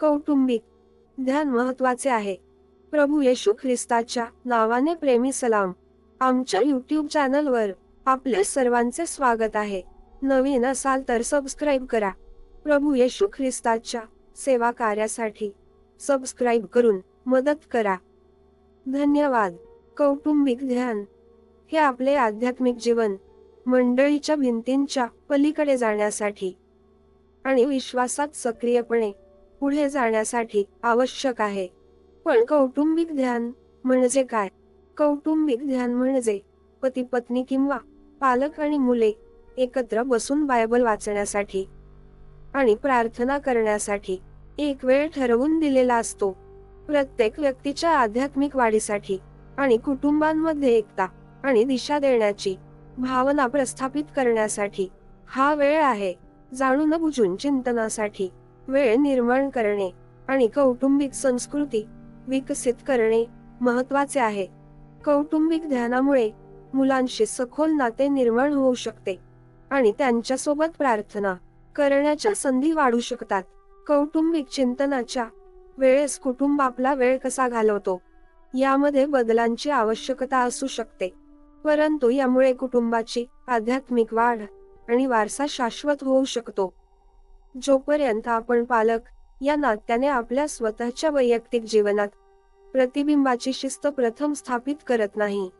कौटुंबिक. ध्यान महत्त्वाचे आहे. प्रभू येशू ख्रिस्ताच्या नावाने प्रेमी सलाम. आमच्या युट्यूब चॅनलवर आपले सर्वांचे स्वागत आहे. नवीन असाल तर सबस्क्राईब करा. प्रभू येशू ख्रिस्ताच्या सेवा कार्यासाठी सबस्क्राईब करून मदत करा. धन्यवाद. कौटुंबिक ध्यान. हे आपले आध्यात्मिक जीवन मंडळीच्या भिंतींच्या पलीकडे जाण्यासाठी आणि विश्वासात सक्रियपणे पुढे जाण्यासाठी आवश्यक आहे. पण कौटुंबिक ध्यान म्हणजे काय? कौटुंबिक ध्यान म्हणजे पती पत्नी किंवा पालक आणि मुले एकत्र बसून बायबल वाचण्यासाठी आणि प्रार्थना करण्यासाठी एक वेळ ठरवून दिलेला असतो. प्रत्येक व्यक्तीच्या आध्यात्मिक वाढीसाठी आणि कुटुंबांमध्ये एकता आणि दिशा देण्याची भावना प्रस्थापित करण्यासाठी हा वेळ आहे. जाणून बुजून चिंतनासाठी. वेळ निर्माण करणे आणि कौटुंबिक संस्कृती विकसित करणे महत्त्वाचे आहे. कौटुंबिक ध्यानामुळे मुलांशी सखोल नाते निर्माण होऊ शकते आणि त्यांच्यासोबत प्रार्थना करण्याच्या संधी वाढू शकतात. कौटुंबिक चिंतनाच्या वेळेस कुटुंब आपला वेळ कसा घालवतो? यामध्ये बदलांची आवश्यकता असू शकते. परंतु यामुळे कुटुंबाची आध्यात्मिक वाढ आणि वारसा शाश्वत होऊ शकतो. जोपर्यंत आपण पालक या नात्याने आपल्या स्वतःच्या वैयक्तिक जीवनात प्रतिबिंबाची शिस्त प्रथम स्थापित करत नाही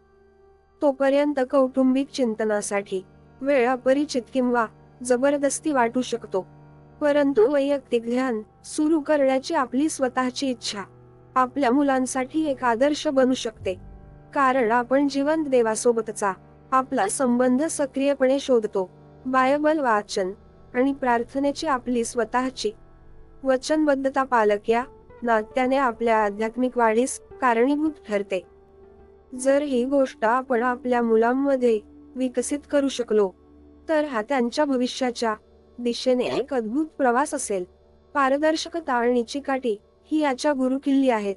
तोपर्यंत कौटुंबिक चिंतनासाठी वेळ अपरिचित किंवा जबरदस्ती वाटू शकतो. परंतु वैयक्तिक ध्यान सुरू करण्याची आपली स्वतःची इच्छा आपल्या मुलांसाठी एक आदर्श बनू शकते. कारण आपण जिवंत देवासोबतचा आपला संबंध सक्रियपणे शोधतो. बायबल वाचन आणि प्रार्थनेची आपली स्वतःची. वचनबद्धता पालक या नात्याने आपल्या आध्यात्मिक वाढीस कारणीभूत ठरते. जर ही गोष्ट आपण आपल्या मुलांमध्ये विकसित करू शकलो तर हा त्यांच्या भविष्याच्या दिशेने एक अद्भुत प्रवास असेल. पारदर्शकता आणि चिकाटी ही याच्या गुरुकिल्ली आहेत.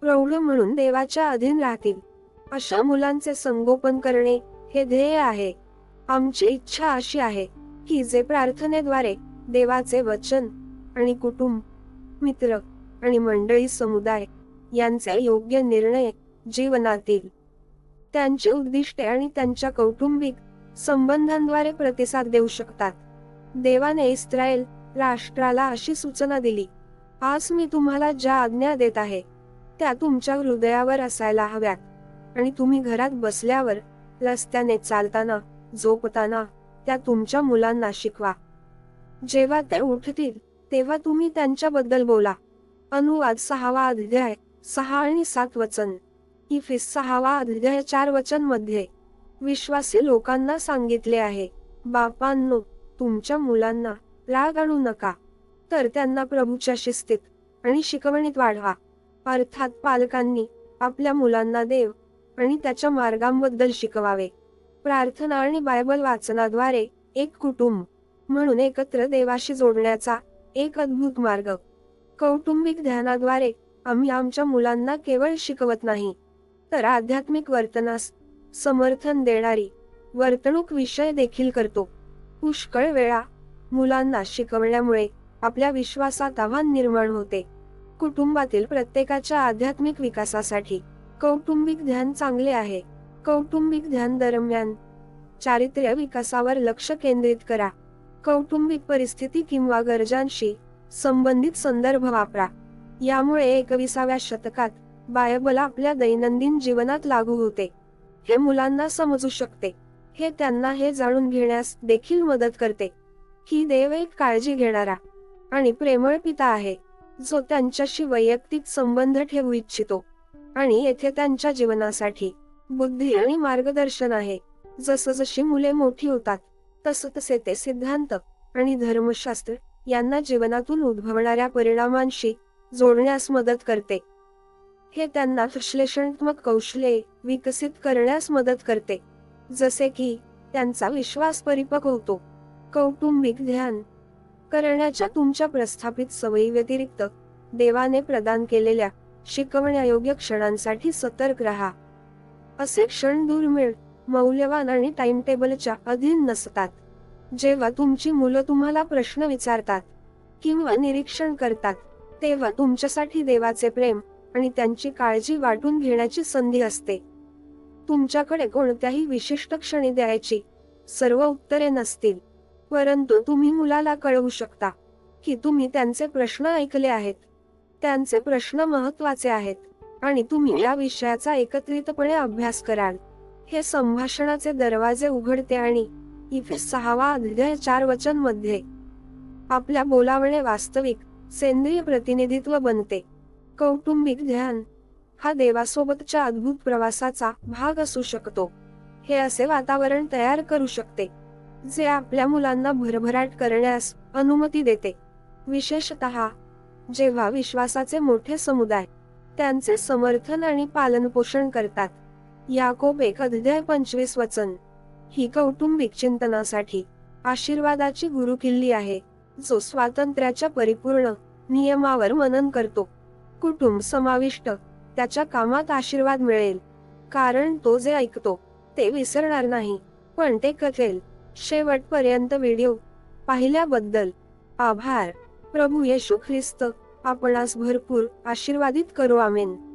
प्रौढ म्हणून देवाच्या अधीन राहतील. अशा मुलांचे संगोपन करणे हे ध्येय आहे. आमची इच्छा अशी आहे. की जे प्रार्थनेद्वारे देवाचे वचन आणि कुटुंब मित्र आणि मंडळी समुदाय यांचे योग्य निर्णय जीवनातील त्यांचे उद्दिष्टे आणि त्यांच्या कौटुंबिक संबंधांद्वारे प्रतिसाद देऊ शकतात. देवाने इस्रायल राष्ट्राला अशी सूचना दिली आज मी तुम्हाला ज्या आज्ञा देत आहे त्या तुमच्या हृदयावर असायला हव्यात आणि तुम्ही घरात बसल्यावर रस्त्याने चालताना झोपताना त्या तुमच्या मुलांना शिकवा. जेव्हा ते उठतील तेव्हा तुम्ही त्यांच्याबद्दल बोला. अनुवाद सहावा अध्याय सहा आणि सात वचन. इफिस सहावा अध्याय चार वचनमध्ये विश्वासी लोकांना सांगितले आहे बापांनो तुमच्या मुलांना राग आणू नका. तर त्यांना प्रभूच्या शिस्तीत आणि शिकवणीत वाढवा. अर्थात पालकांनी आपल्या मुलांना देव आणि त्याच्या मार्गांबद्दल शिकवावे. प्रार्थना आणि बायबल वाचनाद्वारे एक कुटुंब म्हणून एकत्र देवाशी जोडण्याचा एक अद्भुत मार्ग. कौटुंबिक ध्यानाद्वारे आम्ही आमच्या मुलांना केवळ शिकवत नाही तर आध्यात्मिक वर्तनास समर्थन देणारी वर्तणूक विषय देखील करतो. पुष्कळ वेळा मुलांना शिकवण्यामुळे आपल्या विश्वासात आव्हान निर्माण होते. कुटुंबातील प्रत्येकाच्या आध्यात्मिक विकासासाठी कौटुंबिक ध्यान चांगले आहे. कौटुंबिक ध्यान दरम्यान चारित्र्य विकासावर लक्ष केंद्रित करा. कौटुंबिक परिस्थिती किंवा गरजांशी संबंधित संदर्भ वापरा. यामुळे एकविसाव्या शतकात बायबल आपल्या दैनंदिन जीवनात लागू होते. हे मुलांना समजू शकते. हे त्यांना हे जाणून घेण्यास देखील मदत करते. ही देव एक काळजी घेणारा आणि प्रेमळ पिता आहे जो त्यांच्याशी वैयक्तिक संबंध ठेवू इच्छितो आणि येथे त्यांच्या जीवनासाठी बुद्धी आणि मार्गदर्शन आहे. जसजशी मुले मोठी होतात तस तसे ते सिद्धांत आणि धर्मशास्त्र यांना जीवनातून उद्भवणाऱ्या परिणामांशी जोडण्यास मदत करते. हे त्यांना विश्लेषणात्मक कौशल्ये विकसित करण्यास मदत करते. जसे की त्यांचा विश्वास परिपक्व होतो. कौटुंबिक ध्यान करण्याच्या तुमच्या प्रस्थापित सवयी व्यतिरिक्त देवाने प्रदान केलेल्या शिकवण्यायोग्य क्षणांसाठी सतर्क राहा. असे क्षण दुर्मिळ मौल्यवान आणि टाइम टेबलच्या अधीन नसतात. जेव्हा तुमची मुलं तुम्हाला प्रश्न विचारतात किंवा निरीक्षण करतात तेव्हा तुमच्यासाठी देवाचे प्रेम आणि त्यांची काळजी वाटून घेण्याची संधी असते. तुमच्याकडे कोणत्याही विशिष्ट क्षणी द्यायची सर्व उत्तरे नसतील परंतु तुम्ही मुलाला कळवू शकता की तुम्ही त्यांचे प्रश्न ऐकले आहेत. त्यांचे प्रश्न महत्त्वाचे आहेत. आणि तुम्ही या विषयाचा एकत्रितपणे अभ्यास कराल. हे संभाषणाचे दरवाजे उघडते आणि इथे सहावा अध्याय चार वचनमध्ये आपल्या बोलावणे वास्तविक सेंद्रिय प्रतिनिधित्व बनते. कौटुंबिक ध्यान हा देवासोबतच्या अद्भुत प्रवासाचा भाग असू शकतो. हे असे वातावरण तयार करू शकते जे आपल्या मुलांना भरभराट करण्यास अनुमती देते. विशेषत जेव्हा विश्वासाचे मोठे समुदाय त्यांचे समर्थन आणि पालनपोषण करतात. याकोब एक अध्याय पंचवीस वचन. ही कौटुंबिक चिंतनासाठी आशीर्वादाची गुरुकिल्ली आहे जो स्वातंत्र्याच्या परिपूर्ण नियमावर मनन करतो. कुटुंब समाविष्ट त्याच्या कामात आशीर्वाद मिळेल. कारण तो जे ऐकतो ते विसरणार नाही. पण ते कथेल. शेवटपर्यंत व्हिडिओ पाहिल्याबद्दल आभार. प्रभू येशू ख्रिस्त. आपणास भरपूर आशीर्वादित करू आमेन.